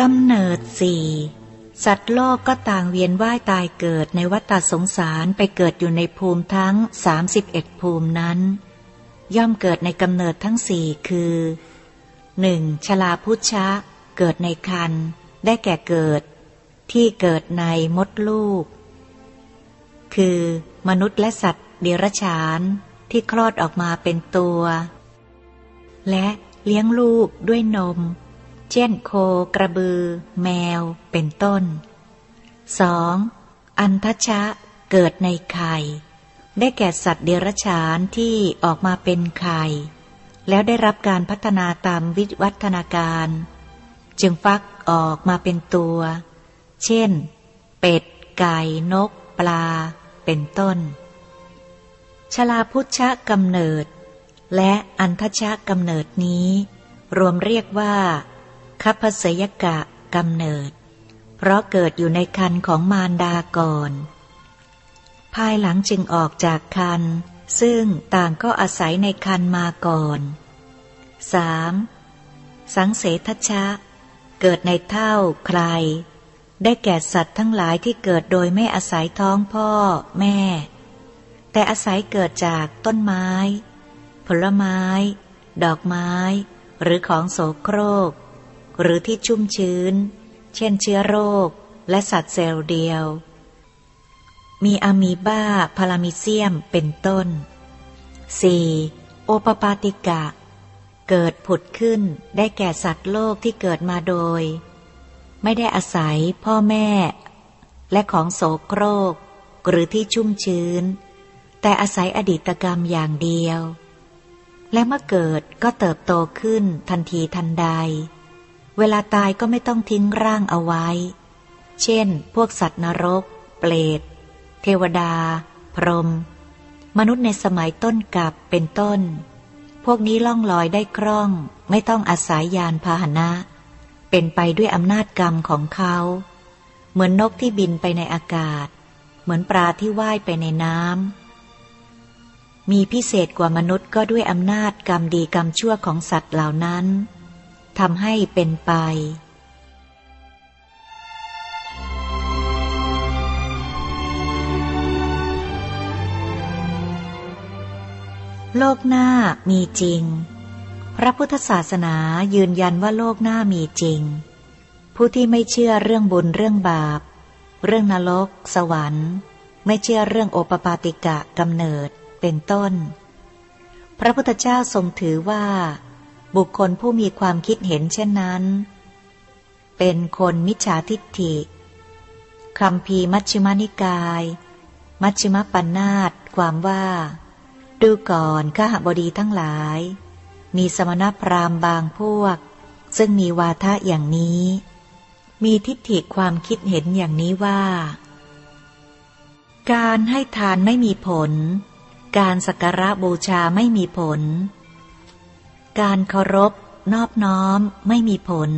กำเนิดสี่สัตว์โลกก็ต่างเวียนว่ายตายเกิดในวัฏสงสารไปเกิดอยู่ในภูมิทั้ง 31 ภูมินั้น ย่อมเกิดในกำเนิดทั้งสี่คือ 1. ชลาพุชะ เกิดในคัน ได้แก่เกิด ที่เกิดในมดลูก คือ มนุษย์และสัตว์เดรัจฉานที่คลอดออกมาเป็นตัว และเลี้ยงลูกด้วยนม เช่นโค กระบือ แมว เป็นต้น 2. อันทชะเกิดในไข่ ได้แก่สัตว์เดรัจฉานที่ออกมาเป็นไข่ แล้วได้รับการพัฒนาตามวิวัฒนาการ จึงฟักออกมาเป็นตัว เช่น เป็ด ไก่ นก ปลา เป็นต้น ชลาพุชะกำเนิด และอันทชะกำเนิดนี้ รวมเรียกว่า คัพสยกะกำเนิด เพราะเกิดอยู่ในคันของมารดาก่อน ภายหลังจึงออกจากคัน ซึ่งต่างก็อาศัยในคันมาก่อน 3. สังเสทชะ เกิดในเท่าใคร ได้แก่สัตว์ทั้งหลายที่เกิดโดยไม่อาศัยท้องพ่อแม่ แต่อาศัยเกิดจากต้นไม้ ผลไม้ ดอกไม้ หรือของโสโครก หรือที่ชุ่มชื้น เช่นเชื้อโรค และสัตว์เซลล์เดียว มีอะมีบาพารามิเซียมเป็นต้น 4. โอปปาติกะ เกิดผุดขึ้นได้แก่สัตว์โลกที่เกิดมาโดย ไม่ได้อาศัยพ่อแม่ และของโสโครก หรือที่ชุ่มชื้น แต่อาศัยอดีตกรรมอย่างเดียวและเมื่อเกิดก็เติบโตขึ้นทันทีทันใด เวลาตายก็ไม่ต้องทิ้งร่างเอาไว้ เช่น พวกสัตว์นรก เปรต เทวดา พรหม มนุษย์ในสมัยต้นกับเป็นต้น พวกนี้ล่องลอยได้คล่อง ไม่ต้องอาศัยยานพาหนะ เป็นไปด้วยอำนาจกรรมของเขา เหมือนนกที่บินไปในอากาศ เหมือนปลาที่ว่ายไปในน้ำ มีพิเศษกว่ามนุษย์ก็ด้วยอำนาจกรรมดีกรรมชั่วของสัตว์เหล่านั้น ทำให้เป็นไป โลกหน้ามีจริง พระพุทธศาสนายืนยันว่าโลกหน้ามีจริง ผู้ที่ไม่เชื่อเรื่องบุญเรื่องบาป เรื่องนรก สวรรค์ ไม่เชื่อเรื่องโอปปาติกะกำเนิดเป็นต้น พระพุทธเจ้าทรงถือว่า บุคคลผู้มีความคิดเห็นเช่นนั้น เป็นคนมิจฉาทิฏฐิคำพีมัชฌิมานิกาย มัชฌิมปัญนาตความว่า ดูก่อนข้าหบดีทั้งหลาย มีสมณพราหมณ์บางพวก ซึ่งมีวาทะอย่างนี้ มีทิฏฐิความคิดเห็นอย่างนี้ว่า การให้ทานไม่มีผล การสักการะบูชาไม่มีผล การเคารพ นอบน้อม ไม่มีผล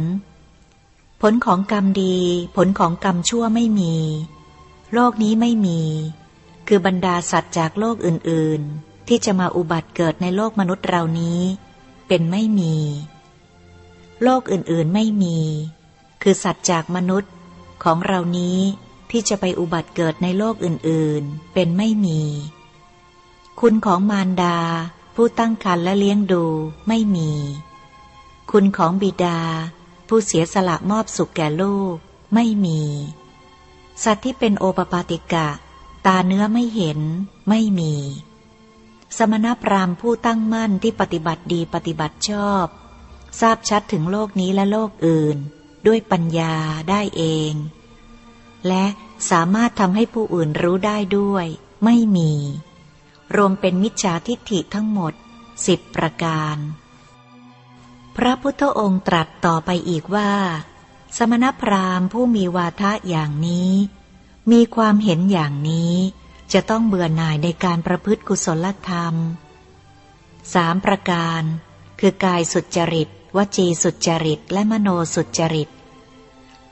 ผลของกรรมดี ผลของกรรมชั่วไม่มี โลกนี้ไม่มี คือบรรดาสัตว์จากโลกอื่น ๆ ที่จะมาอุบัติเกิดในโลกมนุษย์เรานี้ เป็นไม่มี โลกอื่น ๆ ไม่มี คือสัตว์จากมนุษย์ของเรานี้ที่จะไปอุบัติเกิดในโลกอื่น ๆ เป็นไม่มี คุณของมารดา ผู้ตั้งครรภ์และเลี้ยงดูไม่มี คุณของบิดา ผู้เสียสละมอบสุขแก่ลูก ไม่มี สัตว์ที่เป็นโอปปาติกะ ตาเนื้อไม่เห็น ไม่มี สมณพราหมณ์ผู้ตั้งมั่นที่ปฏิบัติดีปฏิบัติชอบ ทราบชัดถึงโลกนี้และโลกอื่น ด้วยปัญญาได้เอง และสามารถทำให้ผู้อื่นรู้ได้ด้วย ไม่มี รวมเป็นมิจฉาทิฏฐิทั้งหมดสิบประการ พระพุทธองค์ตรัสต่อไปอีกว่า สมณพราหมณ์ผู้มีวาทะอย่างนี้ มีความเห็นอย่างนี้ จะต้องเบื่อหน่ายในการประพฤติกุศลธรรมสามประการ คือกายสุจริต วจีสุจริต และมโนสุจริต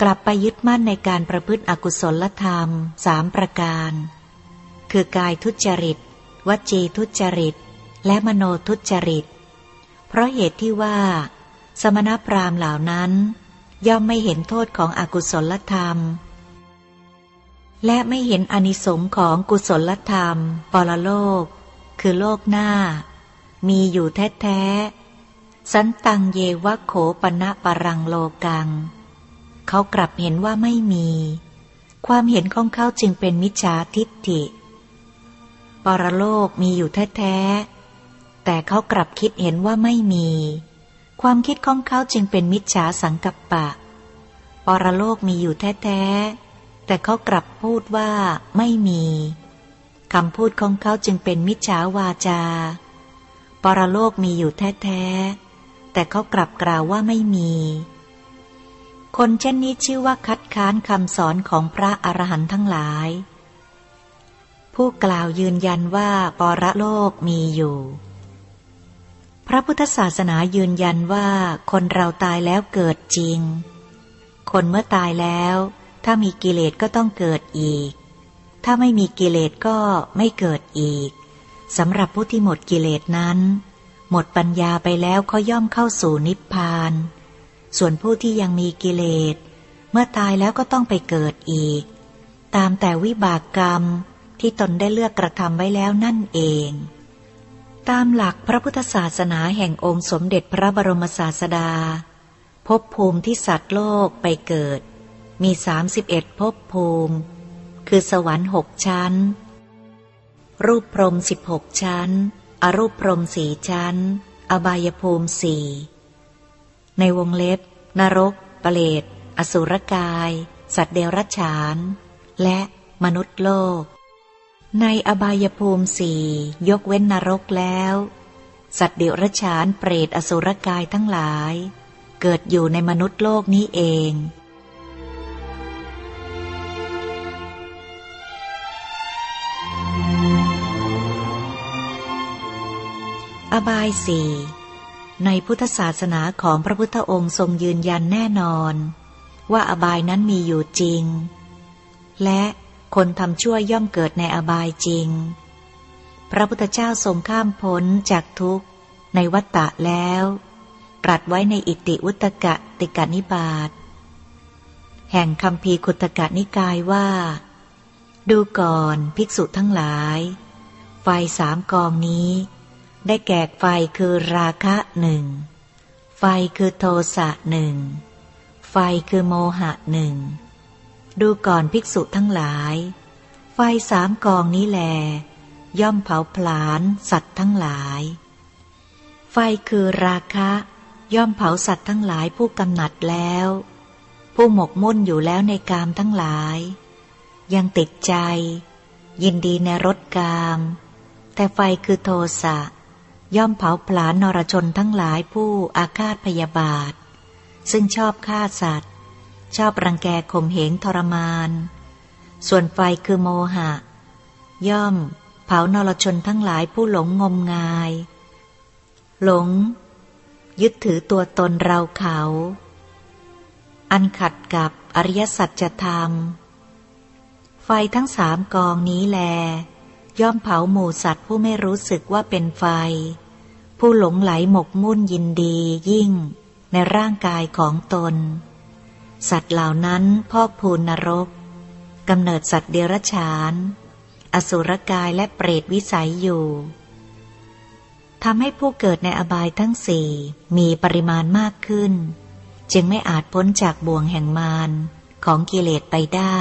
กลับไปยึดมั่นในการประพฤติอกุศลธรรมสามประการ คือกายทุจริต วจีทุจริต และมโนทุจริต เพราะเหตุที่ว่า สมณพราหมณ์เหล่านั้น ย่อมไม่เห็นโทษของอกุศลธรรม และไม่เห็นอนิสงค์ของกุศลธรรม ปรโลก คือโลกหน้า มีอยู่แท้ๆ สันตังเยวะโขปณะปรังโลกัง เขากลับเห็นว่าไม่มี ความเห็นของเขาจึงเป็นมิจฉาทิฏฐิ ปรโลกมีอยู่แท้ๆ แต่เขากลับคิดเห็นว่าไม่มี ความคิดของเขาจึงเป็นมิจฉาสังกัปปะ ปรโลกมีอยู่แท้ๆ แต่เขากลับพูดว่าไม่มีคำพูดของเขาจึงเป็นมิจฉาวาจา ปรโลกมีอยู่แท้ๆ แต่เขากลับกล่าวว่าไม่มี คนเช่นนี้ชื่อว่าคัดค้านคำสอนของพระอรหันต์ทั้งหลาย ผู้กล่าวยืนยันว่าปรโลกมีอยู่ พระพุทธศาสนายืนยันว่าคนเราตายแล้วเกิดจริง คนเมื่อตายแล้ว ถ้ามีกิเลสก็ต้องเกิดอีก ถ้าไม่มีกิเลสก็ไม่เกิดอีกสำหรับผู้ที่หมดกิเลสนั้น หมดปัญญาไปแล้วเขาย่อมเข้าสู่นิพพาน ส่วนผู้ที่ยังมีกิเลส เมื่อตายแล้วก็ต้องไปเกิดอีก ตามแต่วิบากกรรม ที่ตนได้เลือกกระทำไว้แล้วนั่นเอง ตามหลักพระพุทธศาสนาแห่งองค์สมเด็จพระบรมศาสดาภพภูมิที่สัตว์โลกไปเกิด มีสามสิบเอ็ดภพภูมิ คือสวรรค์หกชั้น รูปพรมสิบหกชั้น อรูปพรมสี่ชั้น อบายภูมิสี่ในวงเล็บ นรก เปรตอสุรกาย สัตว์เดรัจฉาน และมนุษย์โลก ในอบายภูมิสี่ยกเว้นนรกแล้ว สัตว์เดรัจฉานเปรตอสุรกายทั้งหลาย เกิดอยู่ในมนุษย์โลกนี้เอง อบายสี่ในพุทธศาสนาของพระพุทธองค์ทรงยืนยันแน่นอน ว่าอบายนั้นมีอยู่จริง และ คนทำชั่วย่อมเกิดในอบายจริง พระพุทธเจ้าทรงข้ามพ้นจากทุกข์ในวัฏฏะแล้ว ตรัสไว้ในอิติวุตกะติกานิบาตแห่งคำพีขุตกะนิกายว่า ดูก่อนภิกษุทั้งหลาย ไฟสามกองนี้ ได้แก่ไฟคือราคะหนึ่ง ไฟคือโทสะหนึ่ง ไฟคือโมหะหนึ่ง ดูก่อนภิกษุทั้งหลาย ไฟสามกองนี้แล ย่อมเผาผลาญสัตว์ทั้งหลาย ไฟคือราคะ ย่อมเผาสัตว์ทั้งหลายผู้กำหนัดแล้ว ผู้หมกมุ่นอยู่แล้วในกามทั้งหลาย ยังติดใจ ยินดีในรสกาม แต่ไฟคือโทสะ ย่อมเผาผลาญนรชนทั้งหลายผู้อาฆาตพยาบาท ซึ่งชอบฆ่าสัตว์ ชอบรังแกข่มเหงทรมาน ส่วนไฟคือโมหะ ย่อม เผานรชนทั้งหลายผู้หลงงมงาย หลง ยึดถือตัวตนเราเขา อันขัดกับอริยสัจธรรม ไฟทั้งสามกองนี้แล ย่อมเผาหมู่สัตว์ผู้ไม่รู้สึกว่าเป็นไฟ ผู้หลงไหลหมกมุ่นยินดียิ่งในร่างกายของตน สัตว์เหล่านั้นพอกพูนนรกกำเนิดสัตว์เดรัจฉาน อสุรกายและเปรตวิสัยอยู่ทำให้ผู้เกิดในอบายทั้งสี่มีปริมาณมากขึ้น จึงไม่อาจพ้นจากบ่วงแห่งมารของกิเลสไปได้